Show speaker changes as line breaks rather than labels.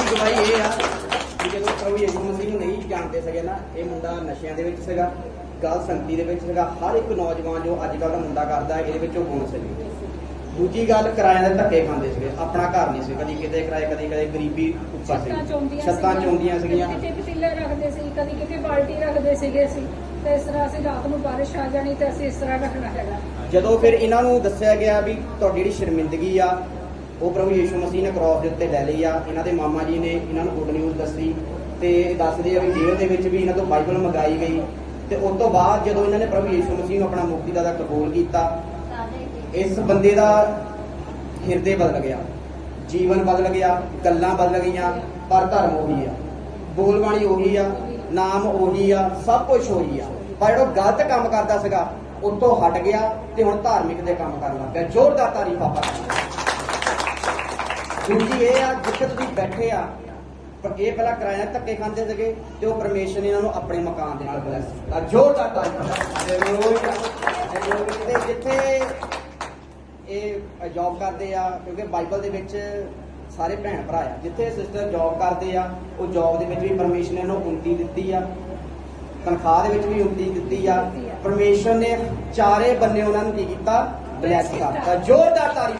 ਦੀ ਗਵਾਹੀ ਇਹ ਆ ਕਿ ਜਦੋਂ ਪ੍ਰਭੂ ਯਿਸੂ ਮਸੀਹ ਨੂੰ ਨਹੀਂ ਜਾਣਦੇ ਸੀਗੇ ਨਾ ਇਹ ਮੁੰਡਾ ਨਸ਼ਿਆਂ ਦੇ ਵਿੱਚ ਸੀਗਾ ਗਲਤ ਸੰਗਤੀ ਦੇ ਵਿੱਚ ਸੀਗਾ ਹਰ ਇੱਕ ਨੌਜਵਾਨ ਜੋ ਅੱਜ ਕੱਲ੍ਹ ਦਾ ਮੁੰਡਾ ਕਰਦਾ ਹੈ ਇਹਦੇ ਵਿੱਚ ਉਹ ਗੁਣ ਸੀਗੇ। ਦੂਜੀ ਗੱਲ ਕਿਰਾਇਆਂ ਦੇ ਧੱਕੇ ਖਾਂਦੇ ਸੀਗੇ ਆਪਣਾ ਘਰ ਨਹੀਂ ਸੀ ਕਦੀ ਕਿਤੇ ਕਿਰਾਏ ਕਦੀ ਕਦੇ ਗਰੀਬੀ ਉੱਪਰ ਸੀ ਛੱਤਾਂ ਚੋਂਦੀਆਂ ਸੀਗੀਆਂ।
ਕਿਤੇ ਪਤੀਲੇ ਰੱਖਦੇ ਸੀ ਕਦੀ ਕਿਤੇ ਬਾਲਟੀ ਰੱਖਦੇ ਸੀਗੇ ਅਸੀਂ ਤੇ ਇਸ ਤਰ੍ਹਾਂ ਅਸੀਂ ਰਾਤ ਨੂੰ ਬਾਰਿਸ਼ ਆ ਜਾਣੀ ਤੇ ਅਸੀਂ ਇਸ ਤਰ੍ਹਾਂ ਰੱਖਣਾ ਹੈਗਾ।
ਜਦੋਂ ਫਿਰ ਇਹਨਾਂ ਨੂੰ ਦੱਸਿਆ ਗਿਆ ਵੀ ਤੁਹਾਡੀ ਜਿਹੜੀ ਸ਼ਰਮਿੰਦਗੀ ਆ ਉਹ ਪ੍ਰਭੂ ਯੀਸ਼ੂ ਮਸੀਹ ਨੇ ਕ੍ਰਾਸ ਦੇ ਉੱਤੇ ਲੈ ਲਈ ਆ। ਇਹਨਾਂ ਦੇ ਮਾਮਾ ਜੀ ਨੇ ਇਹਨਾਂ ਨੂੰ ਗੁੱਡ ਨਿਊਜ਼ ਦੱਸੀ ਤੇ ਦੱਸਦੇ ਆ ਵੀ ਜੇਲ੍ਹ ਦੇ ਵਿੱਚ ਵੀ ਇਹਨਾਂ ਤੋਂ ਬਾਈਬਲ ਮੰਗਾਈ ਗਈ। ਤੇ ਉਸ ਤੋਂ ਬਾਅਦ ਜਦੋਂ ਇਹਨਾਂ ਨੇ ਪ੍ਰਭੂ ਯੀਸ਼ੂ ਮਸੀਹ ਨੂੰ ਆਪਣਾ ਮੁਕਤੀ ਦਾ ਕਬੂਲ ਕੀਤਾ, ਇਸ ਬੰਦੇ ਦਾ ਹਿਰਦੇ ਬਦਲ ਗਿਆ, ਜੀਵਨ ਬਦਲ ਗਿਆ, ਗੱਲਾਂ ਬਦਲ ਗਈਆਂ, ਪਰ ਧਰਮ ਉਹੀ ਆ। ਬੋਲਬਾਣੀ ਉਹੀ ਆ, ਨਾਮ ਉਹੀ ਆ, ਸਭ ਕੁਝ ਉਹੀ ਆ। ਪਰ ਜਿਹੜਾ ਗਲਤ ਕੰਮ ਕਰਦਾ ਸੀਗਾ, ਉਤੋਂ ਹਟ ਗਿਆ ਤੇ ਹੁਣ ਧਾਰਮਿਕ ਦੇ ਕੰਮ ਕਰਨ ਲੱਗ ਪਿਆ ਜ਼ੋਰਦਾਰ ਤਾਰੀਫ ਆਪਾਂ ਦੂਜੀ ਇਹ ਆ, ਜਿੱਥੇ ਤੁਸੀਂ ਬੈਠੇ ਆ, ਪਰ ਇਹ ਪਹਿਲਾਂ ਕਿਰਾਇਆ ਧੱਕੇ ਖਾਂਦੇ ਸੀਗੇ ਤੇ ਉਹ ਪਰਮੇਸ਼ਰ ਨੇ ਇਹਨਾਂ ਨੂੰ ਆਪਣੇ ਮਕਾਨ ਦੇ ਨਾਲ ਬਲੈਸ ਕੀਤਾ ਜ਼ੋਰਦਾਰ ਤਾਰੀਫ ਤੇ ਜਿੱਥੇ ਇਹ ਜੌਬ ਕਰਦੇ ਆ, ਕਿਉਂਕਿ ਬਾਈਬਲ ਦੇ ਵਿੱਚ ਸਾਰੇ ਭੈਣ ਭਰਾ ਆ, ਜਿੱਥੇ ਸਿਸਟਰ ਜੌਬ ਕਰਦੇ ਆ, ਉਹ ਜੌਬ ਦੇ ਵਿੱਚ ਵੀ ਪਰਮੇਸ਼ਰ ਨੇ ਉਹਨੂੰ ਉੱਨਤੀ ਦਿੱਤੀ ਆ। ਤਨਖਾਹ ਦੇ ਵਿੱਚ ਵੀ ਉੱਨਤੀ ਦਿੱਤੀ ਆ। ਪਰਮੇਸ਼ਰ ਨੇ ਚਾਰੇ ਬੰਨੇ ਉਹਨਾਂ ਨੂੰ ਕੀ ਕੀਤਾ? ਬਲੈਸ ਕਰਤਾ ਜ਼ੋਰਦਾਰ ਤਾਰੀਫ